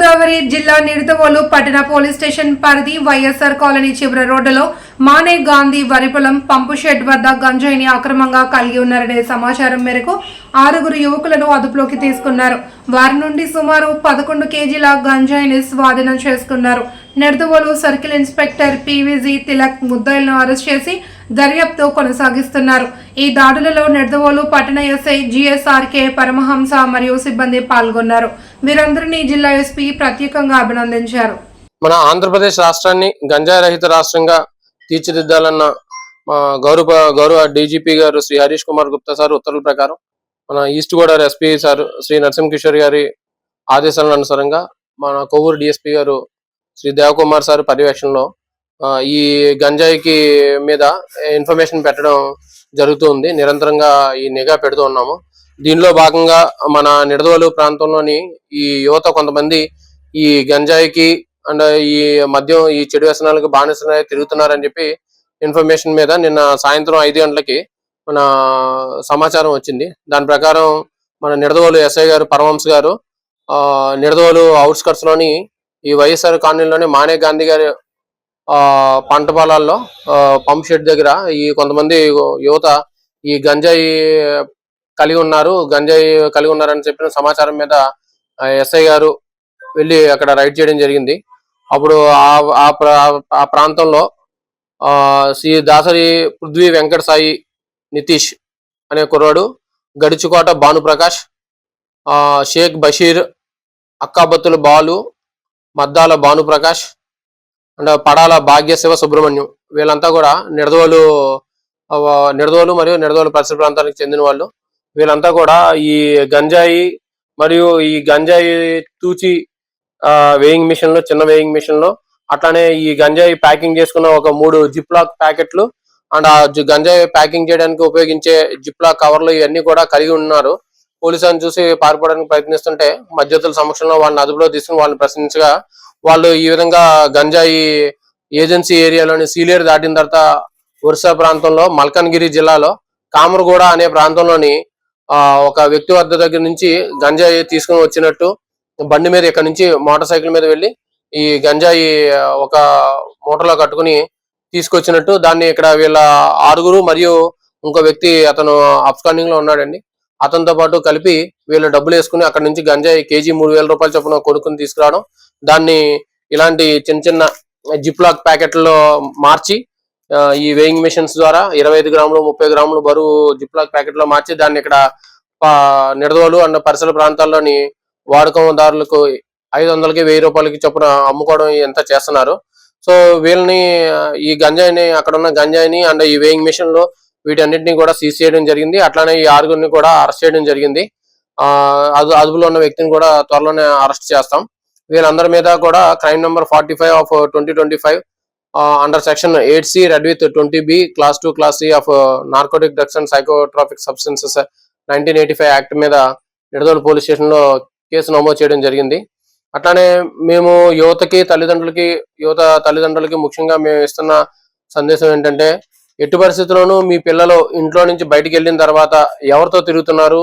తూర్పుగోదావరి జిల్లా నిడతవోలు పట్టణ police station పరిధి వైఎస్ఆర్ కాలనీ చివరి రోడ్డులో మానే గాంధీ వరిపొలం పంపు షెడ్ వద్ద గంజాయిని అక్రమంగా కలిగి ఉన్నారనే సమాచారం మేరకు ఆరుగురు యువకులను అదుపులోకి తీసుకున్నారు. వారి నుండి సుమారు పదకొండు కేజీల గంజాయిని స్వాధీనం చేసుకున్నారు. Nidadavolu circle inspector PVG Tilak ముద్దాయిలను arrest చేసి దర్యాప్తు కొనసాగిస్తున్నారు. ఈ దాడులలో నెడదవోలు పట్టణ ఎస్ఐ జిఎస్ఆర్కే పరమహంస మరియు సిబ్బంది పాల్గొన్నారు. వీరందరినీ జిల్లా ఎస్పీ ప్రత్యేకంగా అభినందించారు. మన ఆంధ్రప్రదేశ్ రాష్ట్రాన్ని గంజాయి రహిత రాష్ట్రంగా తీర్చిదిద్దాలన్న మా గౌరవ గౌరవ డీజీపీ గారు శ్రీ హరీష్ కుమార్ గుప్తా సార్ ఉత్తర్వుల ప్రకారం మన east Godavari SP sir Shri Narasimha Kishore గారి ఆదేశాల అనుసారంగా మన కొవ్వూరు డిఎస్పీ గారు శ్రీ దేవకుమార్ సార్ పర్యవేక్షణలో ఈ గంజాయికి మీద ఇన్ఫర్మేషన్ పెట్టడం జరుగుతుంది. నిరంతరంగా ఈ నిఘా పెడుతూ ఉన్నాము. దీనిలో భాగంగా మన నిడదవోలు ప్రాంతంలోని ఈ యువత కొంతమంది ఈ గంజాయికి అండ్ ఈ మద్యం ఈ చెడు వ్యసనాలకు బానిసలై తిరుగుతున్నారని చెప్పి ఇన్ఫర్మేషన్ మీద నిన్న సాయంత్రం ఐదు గంటలకి మన సమాచారం వచ్చింది. దాని ప్రకారం మన నిడదవోలు ఎస్ఐ గారు పరమంశ గారు ఆ నిడదవోలు అవుట్స్కట్స్లోని ఈ వైఎస్ఆర్ కాలనీలోని మానే గాంధీ గారి ఆ పంట పొలాల్లో ఆ, పంప్ షెడ్ దగ్గర ఈ కొంతమంది యువత ఈ గంజాయి కలిగి ఉన్నారు. గంజాయి కలిగి ఉన్నారని చెప్పిన సమాచారం మీద ఎస్ఐ గారు వెళ్ళి అక్కడ రైడ్ చేయడం జరిగింది. అప్పుడు ఆ ఆ ప్రా- ఆ ప్రాంతంలో ఆ శ్రీ దాసరి పృథ్వీ వెంకట సాయి నితీష్ అనే కుర్రాడు గడిచుకోట భానుప్రకాష్ ఆ షేక్ బషీర్ అక్కాబత్తుల బాలు మద్దాల భానుప్రకాష్ అండ్ పడాల భాగ్యశివ సుబ్రహ్మణ్యం. వీళ్ళంతా కూడా నిడదోలు నిడదోలు మరియు నిడదోలు పరిసర ప్రాంతానికి చెందిన వాళ్ళు. వీళ్ళంతా కూడా ఈ గంజాయి మరియు ఈ గంజాయి తూచి వేయింగ్ మిషన్లో చిన్న వేయింగ్ మిషన్లో అట్లానే ఈ గంజాయి ప్యాకింగ్ చేసుకున్న ఒక మూడు జిప్ లాక్ ప్యాకెట్లు అండ్ ఆ గంజాయి ప్యాకింగ్ చేయడానికి ఉపయోగించే జిప్లాక్ కవర్లు ఇవన్నీ కూడా కలిగి ఉన్నారు. పోలీసులను చూసి పారిపోవడానికి ప్రయత్నిస్తుంటే మధ్యతుల సమక్షంలో వాళ్ళని అదుపులో తీసుకుని వాళ్ళని ప్రశ్నించగా వాళ్ళు ఈ విధంగా గంజాయి ఏజెన్సీ ఏరియాలోని సీలేరు దాటిన తర్వాత ఒరిస్సా ప్రాంతంలో మల్కన్గిరి జిల్లాలో కామరగూడ అనే ప్రాంతంలోని ఆ ఒక వ్యక్తి వద్ద దగ్గర నుంచి గంజాయి తీసుకుని వచ్చినట్టు బండి మీద ఇక్కడ నుంచి మోటార్ సైకిల్ మీద వెళ్ళి ఈ గంజాయి ఒక మూటలో కట్టుకుని తీసుకొచ్చినట్టు దాన్ని ఇక్కడ వీళ్ళ ఆరుగురు మరియు ఇంకో వ్యక్తి అతను అప్స్కాండింగ్లో ఉన్నాడండి. అతనితో పాటు కలిపి వీళ్ళు డబ్బులు వేసుకుని అక్కడ నుంచి గంజాయి కేజీ మూడు వేల రూపాయలు చొప్పున కొనుక్కుని తీసుకురావడం దాన్ని ఇలాంటి చిన్న చిన్న జిప్ లాక్ ప్యాకెట్లో మార్చి ఈ వేయింగ్ మిషన్స్ ద్వారా ఇరవై ఐదు గ్రాములు ముప్పై గ్రాములు బరువు జిప్ లాక్లో మార్చి దాన్ని ఇక్కడ నిడదోలు అన్న అండ్ పరిసర ప్రాంతాల్లోని వాడకందారులకు ఐదు వందలకి వెయ్యి రూపాయలకి చొప్పున అమ్ముకోవడం ఎంత చేస్తున్నారు. సో వీళ్ళని ఈ గంజాయిని అక్కడ ఉన్న గంజాయిని అండ్ ఈ వేయింగ్ మిషన్లో వీటన్నిటిని కూడా సీజ్ చేయడం జరిగింది. అట్లానే ఈ ఆరుగురిని కూడా అరెస్ట్ చేయడం జరిగింది. అదు అదుపులో ఉన్న వ్యక్తిని కూడా త్వరలోనే అరెస్ట్ చేస్తాం. వీళ్ళందరి మీద కూడా crime number forty five of twenty twenty five under section eight C read with twenty B class two class C of narcotic drugs and psychotropic substances nineteen eighty five act మీద Nidadavolu police స్టేషన్లో case నమోదు చేయడం జరిగింది. అట్లానే మేము యువతకి తల్లిదండ్రులకి యువత తల్లిదండ్రులకి ముఖ్యంగా మేము ఇస్తున్న సందేశం ఏంటంటే ఎట్టి పరిస్థితుల్లోనూ మీ పిల్లలు ఇంట్లో నుంచి బయటికి వెళ్ళిన తర్వాత ఎవరితో తిరుగుతున్నారు?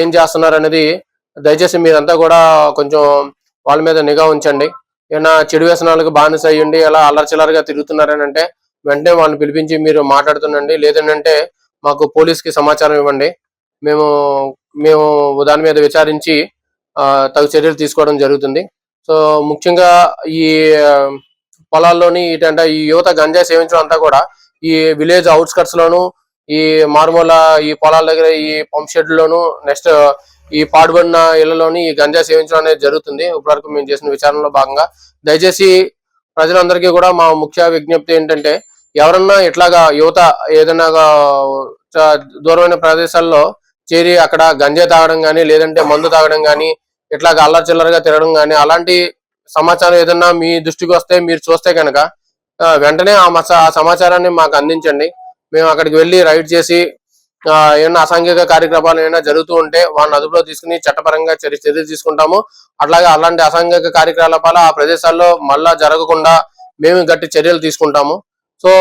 ఏం చేస్తున్నారు అనేది దయచేసి మీరంతా కూడా కొంచెం వాళ్ళ మీద నిఘా ఉంచండి. ఏమైనా చెడు వ్యసనాలకు బానిస అయ్యండి అలా అల్లరిచిల్లరగా తిరుగుతున్నారని అంటే వెంటనే వాళ్ళని పిలిపించి మీరు మాట్లాడుతుండండి. లేదంటే మాకు పోలీస్కి సమాచారం ఇవ్వండి. మేము మేము దాని మీద విచారించి తగు చర్యలు తీసుకోవడం జరుగుతుంది. సో ముఖ్యంగా ఈ పొలాల్లోని ఇటంటే ఈ యువత గంజాయి సేవించడం అంతా కూడా ఈ విలేజ్ అవుట్స్కట్స్ లోను ఈ మారుమూల ఈ పొలాల దగ్గర ఈ పంప్ షెడ్ లోను నెక్స్ట్ ఈ పాడుబడిన ఇళ్ళలోని ఈ గంజా సేవించడం అనేది జరుగుతుంది. ఇప్పటివరకు మేము చేసిన విచారణలో భాగంగా దయచేసి ప్రజలందరికీ కూడా మా ముఖ్య విజ్ఞప్తి ఏంటంటే ఎవరన్నా ఇట్లాగా యువత ఏదైనా దూరమైన ప్రదేశాల్లో చేరి అక్కడ గంజా తాగడం కానీ లేదంటే మందు తాగడం కానీ ఇట్లాగా అల్లరి చిల్లరగా తిరగడం కానీ అలాంటి సమాచారం ఏదన్నా మీ దృష్టికి వస్తే మీరు చూస్తే కనుక వెంటనే ఆ ఆ సమాచారాన్ని మాకు అందించండి. మేము అక్కడికి వెళ్ళి రైడ్ చేసి ఏమైనా అసాంఘిక కార్యక్రమాలు ఏమైనా జరుగుతూ ఉంటే వాళ్ళని అదుపులో తీసుకుని చట్టపరంగా చర్య చర్యలు తీసుకుంటాము. అట్లాగే అలాంటి అసాంఘిక కార్యకలాపాలు ఆ ప్రదేశాల్లో మళ్ళా జరగకుండా మేము గట్టి చర్యలు తీసుకుంటాము. సో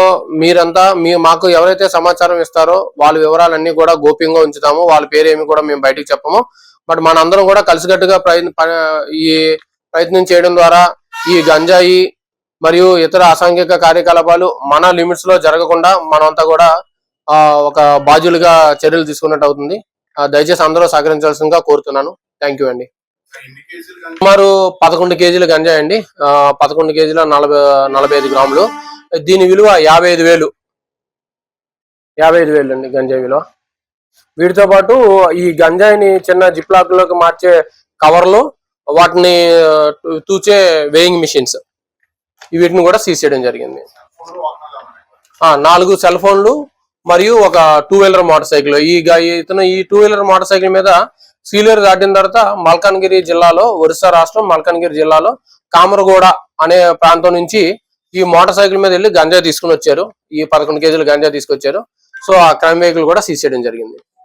మీరంతా మీ మాకు ఎవరైతే సమాచారం ఇస్తారో వాళ్ళ వివరాలన్నీ కూడా గోప్యంగా ఉంచుతాము. వాళ్ళ పేరు ఏమి కూడా మేము బయటకు చెప్పము. బట్ మనందరం కూడా కలిసికట్టుగా ప్రయత్న ఈ ప్రయత్నం చేయడం ద్వారా ఈ గంజాయి మరియు ఇతర అసాంఘిక కార్యకలాపాలు మన లిమిట్స్లో జరగకుండా మనమంతా కూడా ఒక బాధ్యులుగా చర్యలు తీసుకున్నట్టు అవుతుంది. ఆ, దయచేసి అందరూ సహకరించాల్సిందిగా కోరుతున్నాను. థ్యాంక్ యూ అండి. సుమారు పదకొండు కేజీల గంజాయి అండి పదకొండు కేజీల నలభై నలభై ఐదు గ్రాములు. దీని విలువ యాభై ఐదు వేలు. యాభై ఐదు వేలు అండి గంజాయి విలువ. వీటితో పాటు ఈ గంజాయిని చిన్న జిప్లాక్లోకి మార్చే కవర్లు వాటిని తూచే వేయింగ్ మిషన్స్. వీటిని కూడా సీజ్ చేయడం జరిగింది. ఆ, నాలుగు సెల్ ఫోన్లు మరియు ఒక టూ వీలర్ మోటార్ సైకిల్. ఈ ఇతను ఈ టూ వీలర్ మోటార్ సైకిల్ మీద సీలర్ దాటిన తర్వాత మల్కాన్గిరి జిల్లాలో ఒరిస్సా రాష్ట్రం మల్కాన్గిరి జిల్లాలో కామరగూడ అనే ప్రాంతం నుంచి ఈ మోటార్ సైకిల్ మీద వెళ్ళి గంజా తీసుకుని వచ్చారు. ఈ పదకొండు కేజీలు గంజా తీసుకొచ్చారు. సో ఆ క్రైమ్ వెహికల్ కూడా సీజ్ చేయడం జరిగింది.